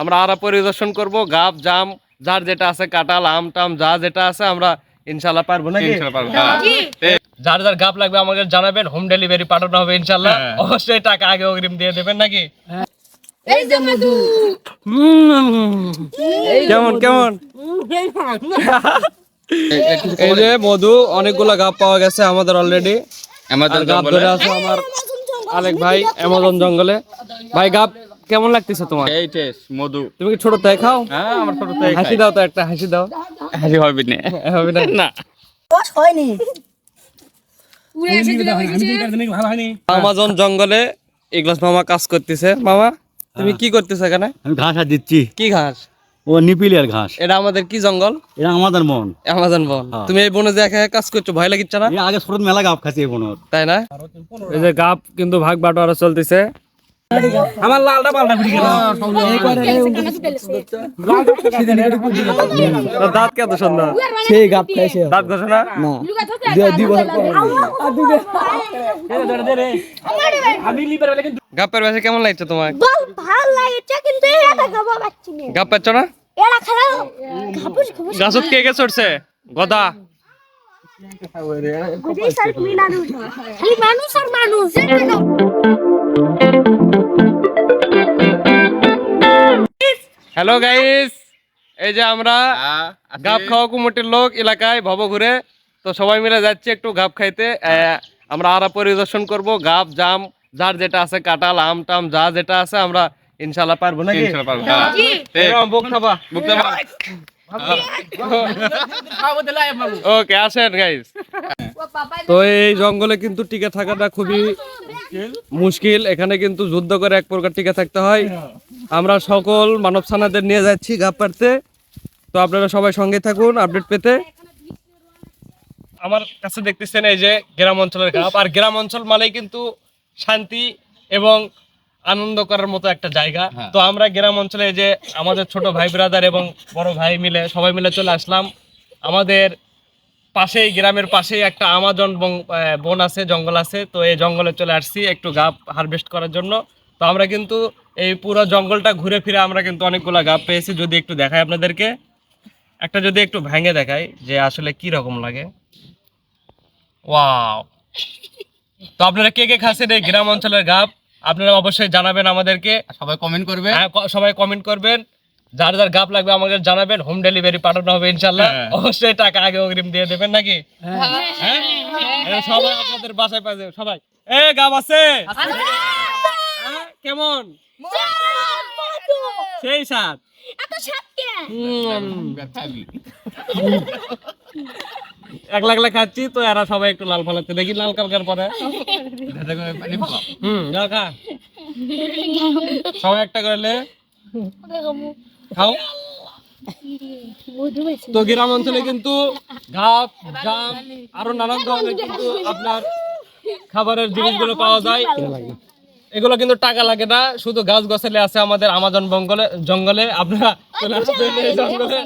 আমরা আরা পরিদর্শন করব গাব জাম যার যেটা আছে কাঁঠাল আম টাম যা যেটা আছে আমরা ইনশাল্লাহ পারব নাকি? যার যার গাপ লাগবে আমাকে জানাবেন হোম ডেলিভারি পাঠানো হবে ইনশাল্লাহ। অবশ্যই টাকা আগে অগ্রিম দিয়ে দেবেন নাকি? এই যে মধু। কেমন কেমন? এই যে মধু অনেকগুলা গাপ পাওয়া গেছে আমাদের অলরেডি আমাদের গাপ ধরে আছে আমার আলেক ভাই অ্যামাজন জঙ্গলে। ভাই গাপ কেমন লাগতেছে তোমার? এই টেস্ট মধু। তুমি কি ছোট তাই খাও? হ্যাঁ আমার ছোট থেকে হাসি দাও তো একটা হাসি দাও। হাসি হবে না। হবে না? না। বস হয়নি। উড়ে এসে দিলে হয়েছে আমাজন জঙ্গলে ইগলাস মামা কাজ করতেছে। মামা তুমি কি করতেছো এখানে? আমি ঘাস আর দিচ্ছি। কি ঘাস? ও নিপিলিয়ার ঘাস। এটা আমাদের কি জঙ্গল? এটা আমাদের মন আমাজন বন। হ্যাঁ। তুমি এই বনে যে একা একা কাজ করছ ভয় লাগিচ্ছে না? আগে ছোট মেলা গাপ খাচ্ছি এই বনত তাই না? এই যে গাপ কিন্তু ভাগ বাটোয়ারা চলতেছে। আমার লালটা পাল্টা ফিরে গেল। দাঁত কত সুন্দর? সেই গাপ খাইছে। দাঁত ঘষে না? দুই- দুই বছর পর গাপের বেশি কেমন লাগছে তোমার? বল ভালো লাগছে কিন্তু এটা পাচ্ছি না। গাপ পাচ্ছ না? গাছত কে কে চড়ছে গদা। মানুষ আর মানুষ হ্যালো গাইস এই যে আমরা গাপ খাওয়া কুমটির লোক এলাকায় ভব ঘুরে। তো সবাই মিলে যাচ্ছি একটু গাপ খাইতে। আমরা আরা পরিদর্শন করব। গাপ জাম যার যেটা আছে কাঁঠাল আম টাম যা যেটা আছে আমরা ইনশাল্লাহ পারব নাকি? এরকম বুক খাবা ওকে আসেন গাইস তো এই জঙ্গলে কিন্তু টিকে থাকাটা খুবই মুশকিল। এখানে কিন্তু যুদ্ধ করে এক প্রকার টিকে থাকতে হয়। আমরা সকল মানব সানাদের নিয়ে যাচ্ছি গাপ পাড়তে তো আপনারা সবাই সঙ্গে থাকুন আপডেট পেতে। আমার কাছে দেখতেছেন এই যে গ্রাম অঞ্চলের গাপ আর গ্রাম অঞ্চল মানেই কিন্তু শান্তি এবং আনন্দ করার মতো একটা জায়গা। তো আমরা গ্রাম অঞ্চলে যে আমাদের ছোট ভাই ব্রাদার এবং বড় ভাই মিলে সবাই মিলে চলে আসলাম। আমাদের পাশেই গ্রামের পাশেই একটা আমাজন বন আছে জঙ্গল আছে। তো এই জঙ্গলে চলে আসছি একটু গাপ হারভেস্ট করার জন্য। তো আমরা কিন্তু এই পুরো জঙ্গলটা ঘুরে ফিরে আমরা কিন্তু অনেকগুলা গাপ পেয়েছি। যদি একটু দেখাই আপনাদেরকে। একটা যদি একটু ভেঙে দেখাই যে আসলে কি রকম লাগে। ওয়াও। তো আপনারা কে কে খাচ্ছেন এই গ্রাম অঞ্চলের গাপ? আপনারা অবশ্যই জানাবেন আমাদেরকে। সবাই কমেন্ট করবে হ্যাঁ সবাই কমেন্ট করবেন। যার যার গাপ লাগবে আমাকে জানাবেন হোম ডেলিভারি পাঠানো হবে ইনশাল্লাহ হ্যাঁ। অবশ্যই টাকা আগে অগ্রিম দিয়ে দেবেন নাকি? হ্যাঁ? সবাই আপনাদের বাসায় পাবে সবাই। এ গাপ আছে? হ্যাঁ, কেমন? সেই সাত। এত সাতকে একলা একলা খাচ্ছি, তো এরা সবাই একটু লাল ফলাচ্ছে। দেখি লাল কালকার পরে। হুম খা। সবাই একটা করলে খাও। তো গ্রাম অঞ্চলে কিন্তু ঘাপ জাম, আরও নানান ধরনের কিন্তু আপনার খাবারের জিনিসগুলো পাওয়া যায়। এগুলো কিন্তু টাকা লাগে না, শুধু গাছ গছালে আছে আমাদের আমাজন জঙ্গলে জঙ্গলে। আপনারা জঙ্গলে।